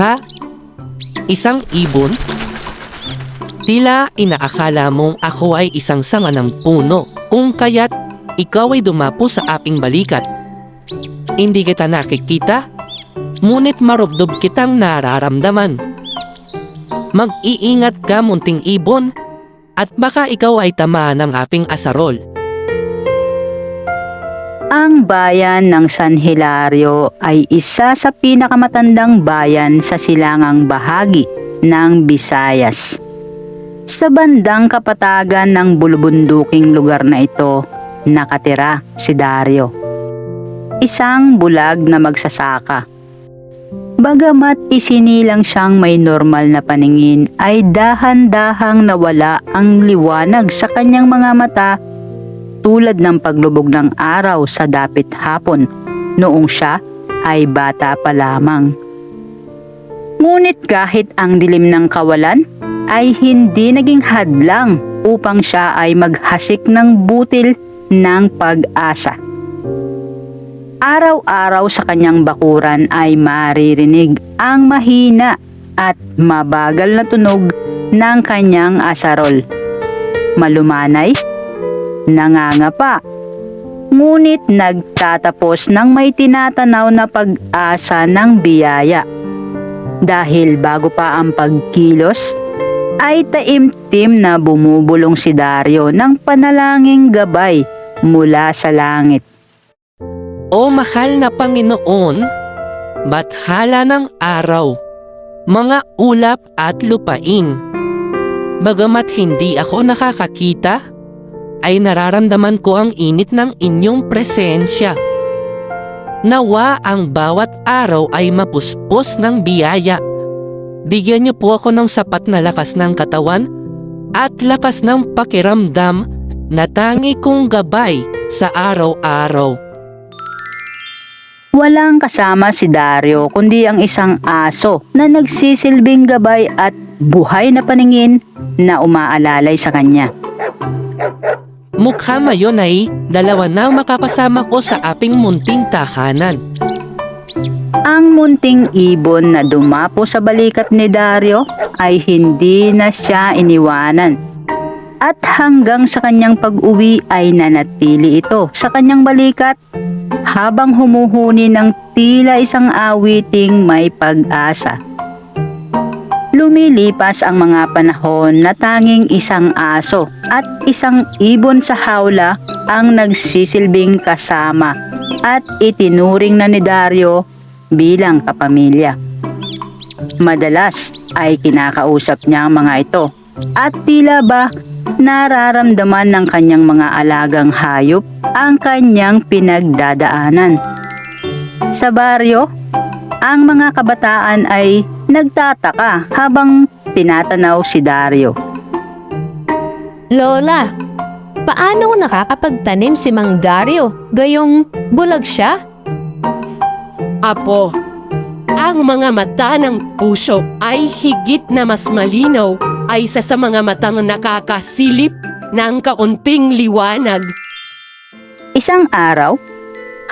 Ha? Isang ibon? Tila inaakala mong ako ay isang sanga ng puno kung kaya't ikaw ay dumapo sa aking balikat. Hindi kita nakikita, ngunit marubdob kitang nararamdaman. Mag-iingat ka munting ibon at baka ikaw ay tamaan ng aking asarol. Ang bayan ng San Hilario ay isa sa pinakamatandang bayan sa silangang bahagi ng Visayas. Sa bandang kapatagan ng bulubunduking lugar na ito, nakatira si Dario. Isang bulag na magsasaka. Bagamat isinilang siyang may normal na paningin ay dahan-dahang nawala ang liwanag sa kanyang mga mata tulad ng paglubog ng araw sa dapit hapon noong siya ay bata pa lamang. Ngunit kahit ang dilim ng kawalan ay hindi naging hadlang upang siya ay maghasik ng butil ng pag-asa. Araw-araw sa kanyang bakuran ay maririnig ang mahina at mabagal na tunog ng kanyang asarol. Malumanay nangangapa. Ngunit nagtatapos ng may tinatanaw na pag-asa ng biyaya. Dahil bago pa ang pagkilos, ay taimtim na bumubulong si Dario ng panalangin gabay mula sa langit. O mahal na Panginoon, bathala ng araw, mga ulap at lupain. Bagamat hindi ako nakakakita, ay nararamdaman ko ang init ng inyong presensya. Nawa ang bawat araw ay mapuspos ng biyaya. Bigyan niyo po ako ng sapat na lakas ng katawan at lakas ng pakiramdam na tangi kong gabay sa araw-araw. Walang kasama si Dario kundi ang isang aso na nagsisilbing gabay at buhay na paningin na umaalalay sa kanya. Mukha mayon ay dalawa na ang makakasama ko sa aping munting tahanan. Ang munting ibon na dumapo sa balikat ni Dario ay hindi na siya iniwanan. At hanggang sa kanyang pag-uwi ay nanatili ito sa kanyang balikat habang humuhuni ng tila isang awiting may pag-asa. Lumilipas ang mga panahon na tanging isang aso at isang ibon sa hawla ang nagsisilbing kasama at itinuring na ni Dario bilang kapamilya. Madalas ay kinakausap niya ang mga ito at tila ba nararamdaman ng kanyang mga alagang hayop ang kanyang pinagdadaanan. Sa baryo, ang mga kabataan ay nagtataka habang tinatanaw si Dario. Lola, paano nakakapagtanim si Mang Dario? Gayong bulag siya? Apo, ang mga mata ng puso ay higit na mas malinaw aysa sa mga matang nakakasilip ng kaunting liwanag. Isang araw,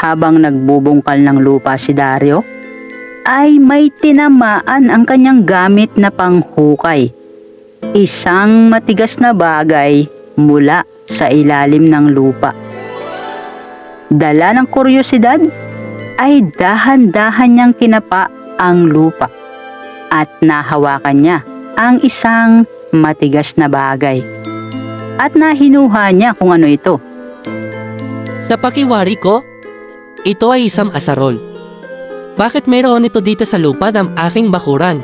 habang nagbubungkal ng lupa si Dario, ay may tinamaan ang kanyang gamit na panghukay. Isang matigas na bagay mula sa ilalim ng lupa. Dala ng kuryosidad, ay dahan-dahan niyang kinapa ang lupa at nahawakan niya ang isang matigas na bagay. At nahinuha niya kung ano ito. Sa pakiwari ko, ito ay isang asarol. Bakit mayroon ito dito sa lupa ng aking bakuran?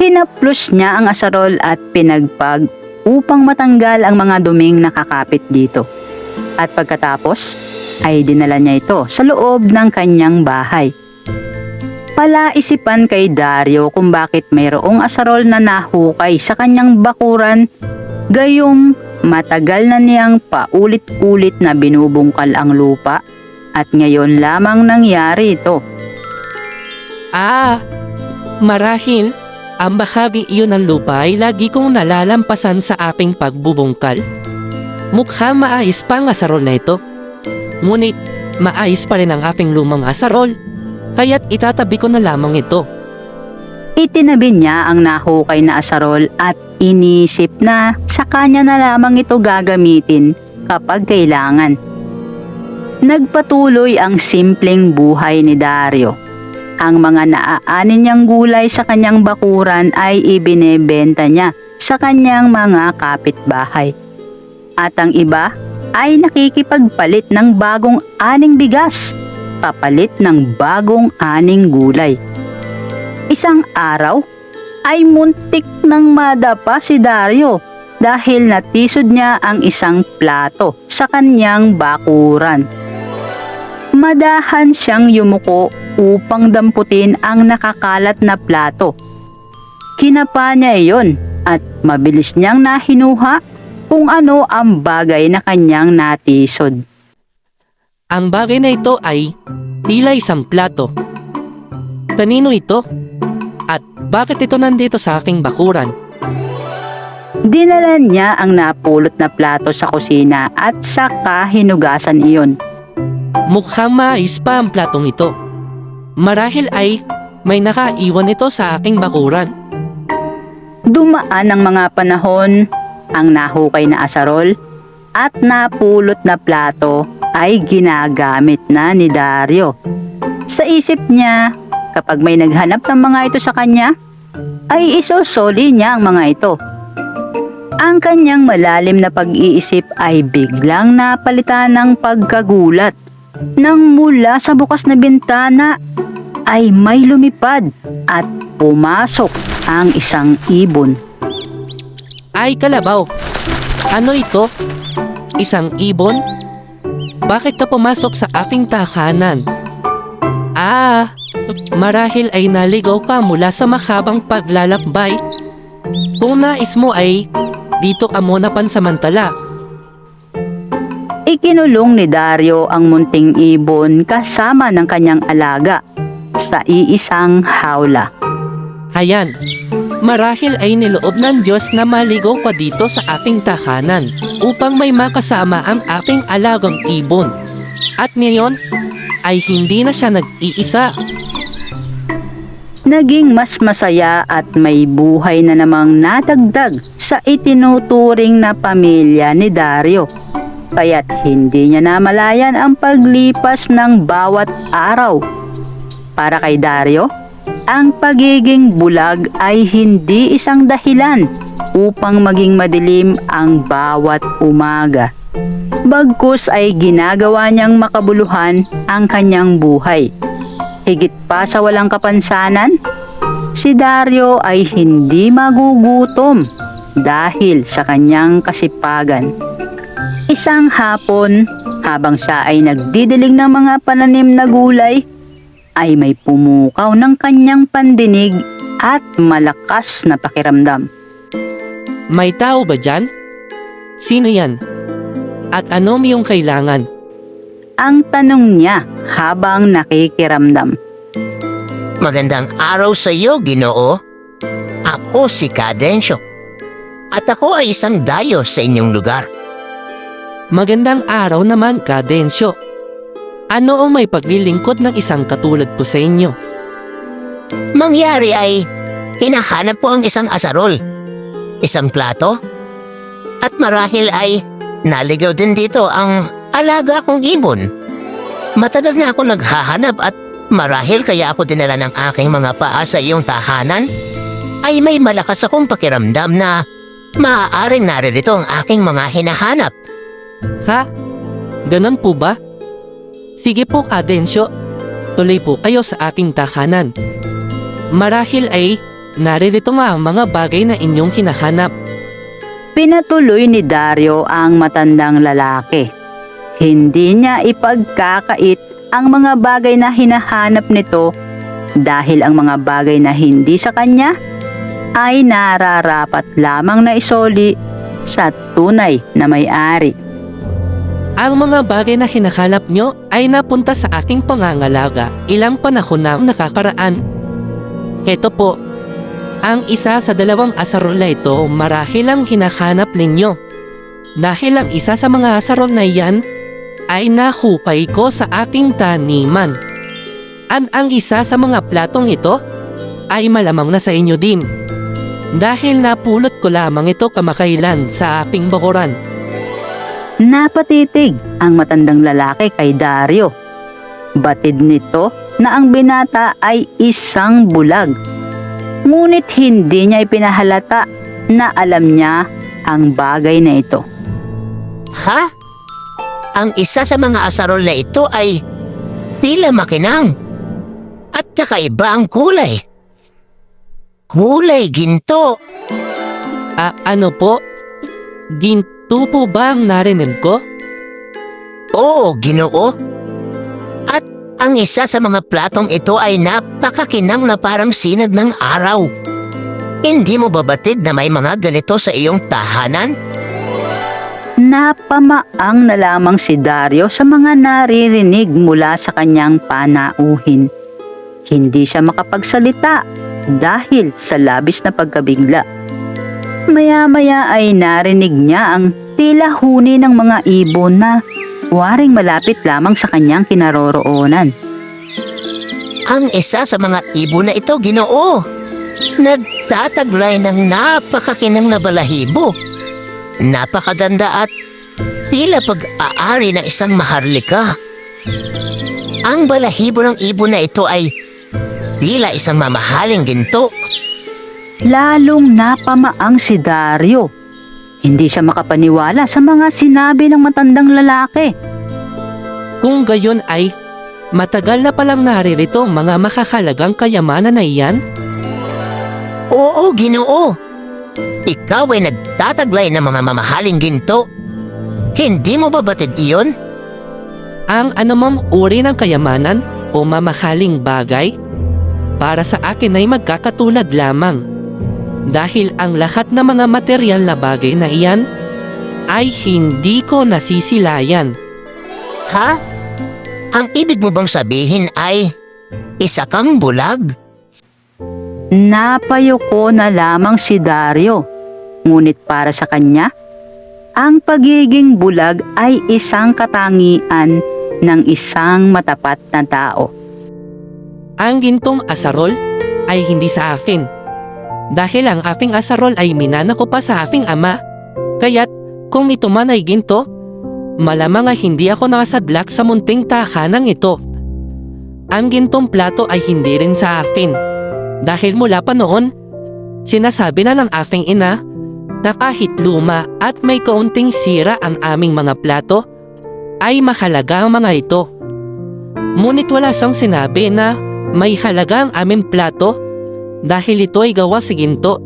Hinaplos niya ang asarol at pinagpag upang matanggal ang mga duming nakakapit dito. At pagkatapos, ay dinala niya ito sa loob ng kanyang bahay. Palaisipan kay Dario kung bakit mayroong asarol na nahukay sa kanyang bakuran, gayong matagal na niyang paulit-ulit na binubungkal ang lupa at ngayon lamang nangyari ito. Ah, marahil ang bahagi iyon ng lupa ay lagi kong nalalampasan sa aking pagbubungkal. Mukha maayos pa ang asarol na ito. Ngunit maayos pa rin ang aking lumang asarol, kaya't itatabi ko na lamang ito. Itinabi niya ang nahukay na asarol at inisip na sa kanya na lamang ito gagamitin kapag kailangan. Nagpatuloy ang simpleng buhay ni Dario. Ang mga naaanin niyang gulay sa kanyang bakuran ay ibinebenta niya sa kanyang mga kapitbahay. At ang iba ay nakikipagpalit ng bagong aning bigas, papalit ng bagong aning gulay. Isang araw ay muntik nang madapa si Dario dahil natisod niya ang isang plato sa kanyang bakuran. Madahan siyang yumuko upang damputin ang nakakalat na plato. Kinapa niya iyon at mabilis niyang nahinuha kung ano ang bagay na kanyang natisod. Ang bagay na ito ay tila isang plato. Kanino ito? At bakit ito nandito sa aking bakuran? Dinalan niya ang napulot na plato sa kusina at saka hinugasan iyon. Mukhang mais pa ang platong ito. Marahil ay may nakaiwan ito sa aking bakuran. Dumaan ang mga panahon, ang nahukay na asarol at napulot na plato ay ginagamit na ni Dario. Sa isip niya, kapag may naghanap ng mga ito sa kanya, ay isosoli niya ang mga ito. Ang kanyang malalim na pag-iisip ay biglang napalitan ng pagkagulat nang mula sa bukas na bintana ay may lumipad at pumasok ang isang ibon. Ay kalabaw! Ano ito? Isang ibon? Bakit ka pumasok sa aking tahanan? Ah, marahil ay naligaw ka mula sa makabang paglalakbay. Kung nais mo ay dito ka muna pansamantala. Ikinulong ni Dario ang munting ibon kasama ng kanyang alaga sa iisang hawla. Hayan, marahil ay niloob ng Diyos na maligaw ka dito sa aking tahanan upang may makasama ang aking alagang ibon. At ngayon, ay hindi na siya nag-iisa. Naging mas masaya at may buhay na namang natagdag sa itinuturing na pamilya ni Dario. Kaya't hindi niya namalayan ang paglipas ng bawat araw. Para kay Dario, ang pagiging bulag ay hindi isang dahilan upang maging madilim ang bawat umaga. Bagkus ay ginagawa niyang makabuluhan ang kanyang buhay. Higit pa sa walang kapansanan, si Dario ay hindi magugutom dahil sa kanyang kasipagan. Isang hapon, habang siya ay nagdidiling ng mga pananim na gulay, ay may pumukaw ng kanyang pandinig at malakas na pakiramdam. May tao ba dyan? Sino yan? At ano iyong kailangan? Ang tanong niya habang nakikiramdam. Magandang araw sa iyo, Ginoo. Ako si Cadensyo. At ako ay isang dayo sa inyong lugar. Magandang araw naman, Kadensyo. Ano ang may paglilingkod ng isang katulad ko sa inyo? Mangyari ay hinahanap po ang isang asarol, isang plato, at marahil ay naligaw din dito ang alaga kong ibon. Matagal na ako naghahanap at marahil kaya ako dinala ng aking mga paa sa iyong tahanan, ay may malakas akong pakiramdam na maaaring naririto ang aking mga hinahanap. Ha? Ganon po ba? Sige po, Kadensyo. Tuloy po kayo sa aking tahanan. Marahil ay naririto nga ang mga bagay na inyong hinahanap. Pinatuloy ni Dario ang matandang lalaki. Hindi niya ipagkakait ang mga bagay na hinahanap nito dahil ang mga bagay na hindi sa kanya ay nararapat lamang na isoli sa tunay na may-ari. Ang mga bagay na hinahanap nyo ay napunta sa aking pangangalaga ilang panahon na nakakaraan. Heto po, ang isa sa dalawang asarol na ito marahil ang hinahanap ninyo. Dahil ang isa sa mga asarol na iyan ay nahupay ko sa aking taniman. An ang isa sa mga platong ito ay malamang na sa inyo din. Dahil napulot ko lamang ito kamakailan sa aking bakuran. Napatitig ang matandang lalaki kay Dario. Batid nito na ang binata ay isang bulag. Ngunit hindi niya ipinahalata na alam niya ang bagay na ito. Ha? Ang isa sa mga asarol na ito ay tila makinang. At kakaiba ang kulay. Kulay ginto. Ah, ano po? Ginto po ba ang narinig ko? Oo, ginoo. At ang isa sa mga platong ito ay napakakinang na parang sinag ng araw. Hindi mo ba batid na may mga ganito sa iyong tahanan? Napamaang na lamang si Dario sa mga naririnig mula sa kanyang panauhin. Hindi siya makapagsalita dahil sa labis na pagkabigla. Maya-maya ay narinig niya ang tila huni ng mga ibon na waring malapit lamang sa kanyang kinaroroonan. Ang isa sa mga ibon na ito, ginoo. Nagtataglay ng napakakinang na balahibo. Napakaganda at tila pag-aari ng isang maharlika. Ang balahibo ng ibon na ito ay tila isang mamahaling ginto. Lalong napamaang si Dario. Hindi siya makapaniwala sa mga sinabi ng matandang lalaki. Kung gayon ay, matagal na palang naririto ang mga makakalagang kayamanan na iyan? Oo, ginoo. Ikaw ay nagtataglay ng mga mamahaling ginto. Hindi mo ba batid iyon? Ang anumang uri ng kayamanan o mamahaling bagay, para sa akin ay magkakatulad lamang. Dahil ang lahat ng mga material na bagay na iyan ay hindi ko nasisilayan. Ha? Ang ibig mo bang sabihin ay isa kang bulag? Napayuko na lamang si Dario. Ngunit para sa kanya, ang pagiging bulag ay isang katangian ng isang matapat na tao. Ang gintong asarol ay hindi sa akin. Dahil ang aking asarol ay minana ko pa sa aking ama. Kaya't kung ito man ay ginto, malamang ay hindi ako nakasadlak sa munting tahanang ito. Ang gintong plato ay hindi rin sa akin. Dahil mula pa noon, sinasabi na ng aking ina na kahit luma at may kaunting sira ang aming mga plato, ay mahalaga ang mga ito. Ngunit wala siyang sinabi na may halaga ang aming plato dahil ito ay gawa sa ginto.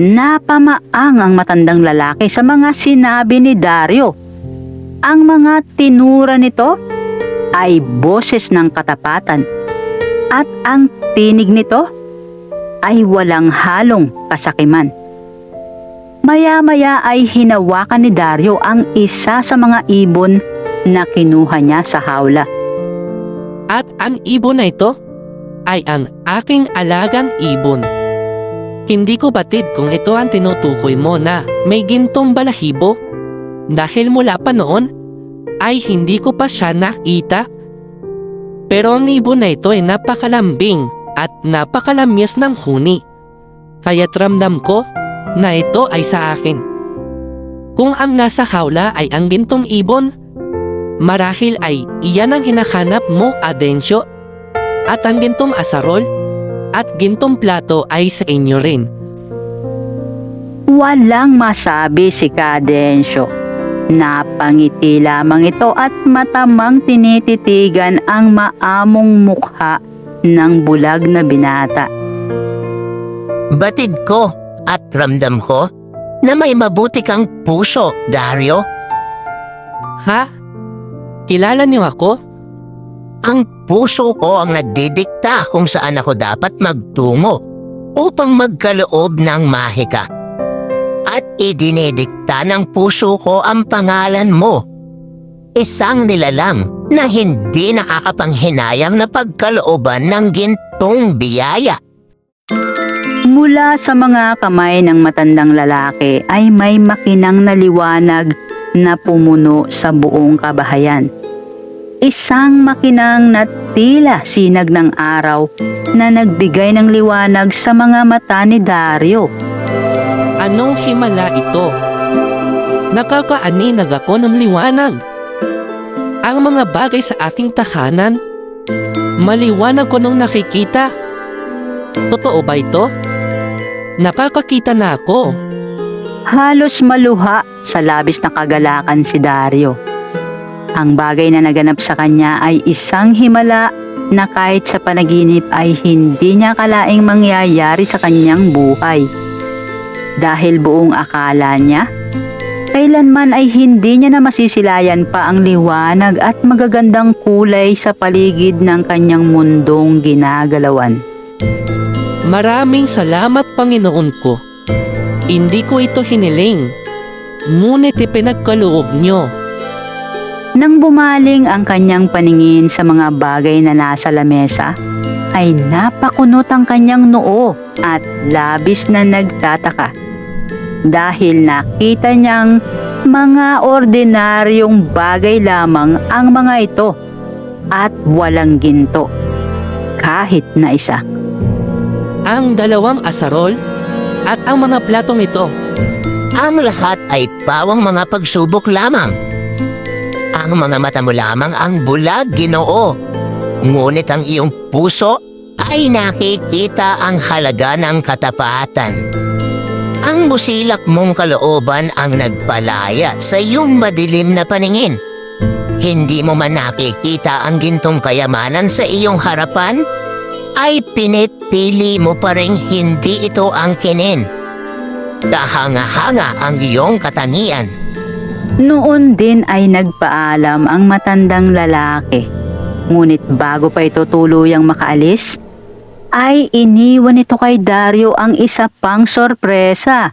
Napamaang ang matandang lalaki sa mga sinabi ni Dario. Ang mga tinura nito ay boses ng katapatan at ang tinig nito ay walang halong kasakiman. Maya-maya ay hinawakan ni Dario ang isa sa mga ibon na kinuha niya sa hawla. At ang ibon na ito ay ang aking alagang ibon. Hindi ko batid kung ito ang tinutukoy mo na may gintong balahibo dahil mula pa noon ay hindi ko pa siya nakita. Pero ang ibon na ito ay napakalambing at napakalamyas ng huni. Kaya't ramdam ko na ito ay sa akin. Kung ang nasa hawla ay ang gintong ibon, marahil ay iyan ang hinahanap mo, Adensyo. At ang gintong asarol at gintong plato ay sa inyo rin. Walang masabi si Cadensyo. Napangiti lamang ito at matamang tinititigan ang maamong mukha ng bulag na binata. Batid ko at ramdam ko na may mabuti kang puso, Dario. Ha? Kilala niyo ako? Ang puso ko ang nagdidikta kung saan ako dapat magtungo upang magkaloob ng mahika. At idinidikta ng puso ko ang pangalan mo. Isang nilalang na hindi nakakapanghinayang na pagkalooban ng gintong biyaya. Mula sa mga kamay ng matandang lalaki ay may makinang na liwanag na pumuno sa buong kabahayan. Isang makinang na tila sinag ng araw na nagbigay ng liwanag sa mga mata ni Dario. Anong himala ito? Nakakaaninag ako ng liwanag. Ang mga bagay sa aking tahanan, maliwanag ko nung nakikita. Totoo ba ito? Nakakakita na ako. Halos maluha sa labis na kagalakan si Dario. Ang bagay na naganap sa kanya ay isang himala na kahit sa panaginip ay hindi niya kalaing mangyayari sa kanyang buhay. Dahil buong akala niya, kailanman ay hindi niya na masisilayan pa ang liwanag at magagandang kulay sa paligid ng kanyang mundong ginagalawan. Maraming salamat Panginoon ko. Hindi ko ito hiniling. Ngunit ipinagkaloob nyo. Nang bumaling ang kanyang paningin sa mga bagay na nasa lamesa, ay napakunot ang kanyang noo at labis na nagtataka. Dahil nakita niyang mga ordinaryong bagay lamang ang mga ito at walang ginto. Kahit na isa. Ang dalawang asarol at ang mga platong ito. Ang lahat ay pawang mga pagsubok lamang. Ang mga mata mo lamang ang bulag, ginoo. Ngunit ang iyong puso ay nakikita ang halaga ng katapatan. Ang busilak mong kalooban ang nagpalaya sa iyong madilim na paningin. Hindi mo man nakikita ang gintong kayamanan sa iyong harapan, ay pinipili mo pa rin hindi ito ang kinin. Kahanga-hanga ang iyong katanian. Noon din ay nagpaalam ang matandang lalaki. Ngunit bago pa ito tuluyang makaalis, ay iniwan ito kay Dario ang isa pang sorpresa.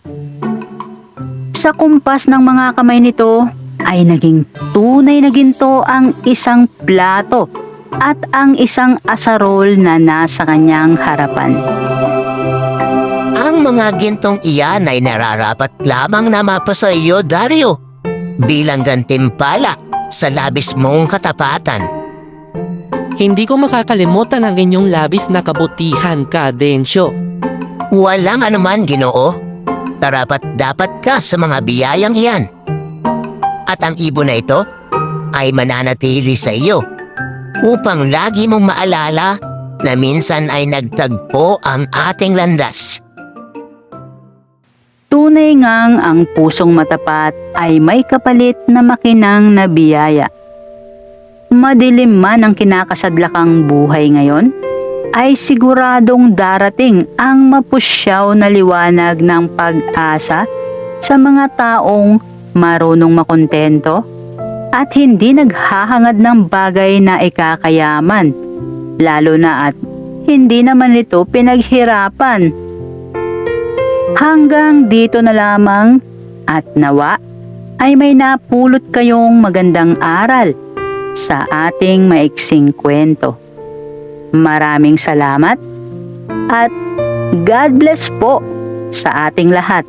Sa kumpas ng mga kamay nito ay naging tunay na ginto ang isang plato at ang isang asarol na nasa kanyang harapan. Ang mga gintong iyan ay nararapat lamang na mapasa iyo, Dario, bilang gantimpala sa labis mong katapatan. Hindi ko makakalimutan ang inyong labis na kabutihan ka, Densyo. Walang anuman, ginoo. Tarapat dapat ka sa mga biyayang iyan. At ang ibon na ito ay mananatili sa iyo upang lagi mong maalala na minsan ay nagtagpo ang ating landas. Tunay ngang ang pusong matapat ay may kapalit na makinang na biyaya. Madilim man ang kinakasadlakang buhay ngayon, ay siguradong darating ang mapusyaw na liwanag ng pag-asa sa mga taong marunong makontento at hindi naghahangad ng bagay na ikakayaman, lalo na at hindi naman ito pinaghirapan. Hanggang dito na lamang at nawa ay may napulot kayong magandang aral sa ating maiksing kwento. Maraming salamat at God bless po sa ating lahat.